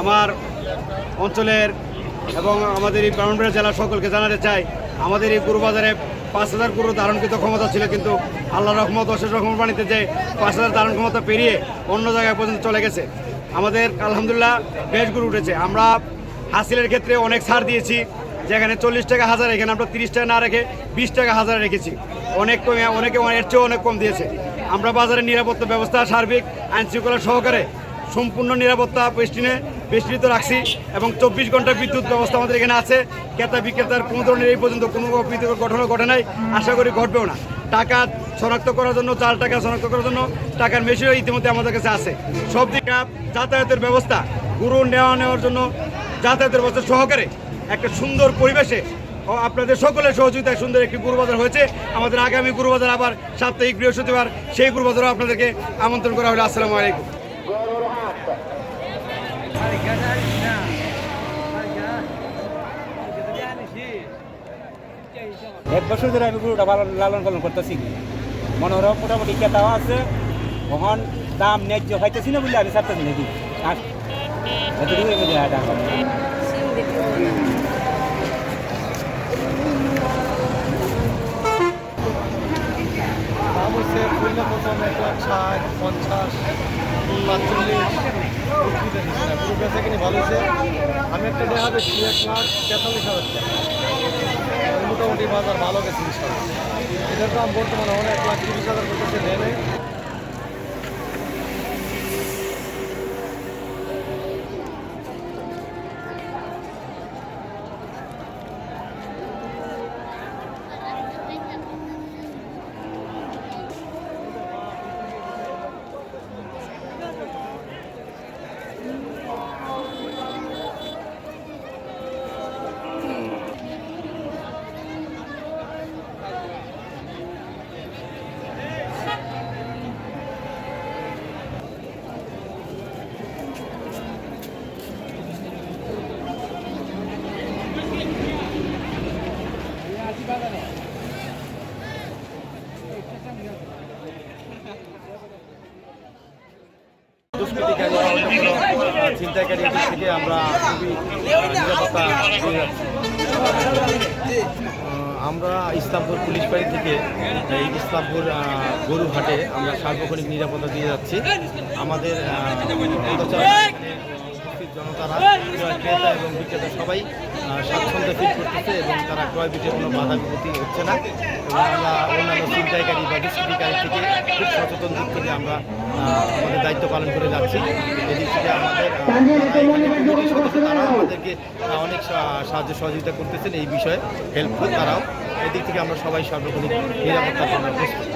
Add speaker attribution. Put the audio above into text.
Speaker 1: আমার অঞ্চলের এবং আমাদের এই ব্রাহ্মণবাড়িয়া জেলার সকলকে জানাতে চাই, আমাদের এই গরু বাজারে পাঁচ হাজার গরু ধারণকৃত ক্ষমতা ছিল কিন্তু আল্লাহ রহমত, অশেষ রহমত বাণীতে যে পাঁচ হাজার ধারণ ক্ষমতা পেরিয়ে অন্য জায়গায় পর্যন্ত চলে গেছে। আমাদের আলহামদুলিল্লাহ বেশ গরু উঠেছে। আমরা হাসিলের ক্ষেত্রে অনেক ছাড় দিয়েছি, যেখানে চল্লিশ টাকা হাজার এখানে আমরা তিরিশ টাকা না রেখে বিশ টাকা হাজার রেখেছি। অনেক কমে, অনেকে এর চেয়েও অনেক কম দিয়েছে। আমরা বাজারের নিরাপত্তা ব্যবস্থা, সার্বিক আইন শৃঙ্খলা সহকারে সম্পূর্ণ নিরাপত্তা বেষ্টিনে বেষ্টিত রাখছি এবং চব্বিশ ঘণ্টা বিদ্যুৎ ব্যবস্থা আমাদের এখানে আছে। ক্রেতা বিক্রেতার কোনো ধরনের এই পর্যন্ত কোনো অপ্রীতিকর ঘটনা ঘটে নাই। আশা করি ঘটবেও না। টাকা শনাক্ত করার জন্য, চাল টাকা শনাক্ত করার জন্য টাকার মেশিনও ইতিমধ্যে আমাদের কাছে আছে। সব দিকে যাতায়াতের ব্যবস্থা, গুরু নেওয়া নেওয়ার জন্য যাতায়াতের ব্যবস্থা সহকারে একটা সুন্দর পরিবেশে আপনাদের সকলের সহযোগিতায় সুন্দর একটি গুরু বাজার হয়েছে। আমাদের আগামী গুরু বাজার আবার সাপ্তাহিক বৃহস্পতিবার, সেই গুরু বাজারও আপনাদেরকে আমন্ত্রণ করা হলো। আসসালামু আলাইকুম।
Speaker 2: এক বছর ধরে আমি গরুটা লালন পালন করতেছি। মনে হলো মোটামুটি কেতাও আছে। কখন দাম ন্যায্য খাইতেছি না বলে আমি ছাড়তেছি নাকি? এতটুকু
Speaker 3: দাম পঞ্চাশ, পাঁচচল্লিশ। পুরো কিনে ভালো হয়েছে আমি একটা দেখা বেশি এক লাখ তেতাল্লিশ হাজার টাকা। মোটামুটি বাজার ভালো গেছে এটার দাম বর্তমানে অনেক লাখ তিরিশ হাজার করতেছে নেনে আমরা ইসলামপুর পুলিশ বাড়ি থেকে, এই ইসলামপুর গরুহাটে আমরা সার্বক্ষণিক নিরাপত্তা দিয়ে যাচ্ছি। আমাদের জনতারা ক্রেতা এবং বিক্রেতা সবাই স্বাচ্ছন্দ্য ফিল করতেছে এবং তারা ক্রয় বিক্রয় কোনো বাধা বিপত্তি হচ্ছে না। এবং আমরা অন্যান্য ছিনতাইকারী বা দুষ্কৃতিকারী থেকে খুব সচেতন দিক থেকে আমরা আমাদের দায়িত্ব পালন করে যাচ্ছি। এদিক থেকে আমাদের তারাও আমাদেরকে অনেক সাহায্য সহযোগিতা করতেছেন এই বিষয়ে, হেল্পফুল তারাও। এদিক থেকে আমরা সবাই সর্বক্ষণিক নিরাপত্তার জন্য প্রস্তুত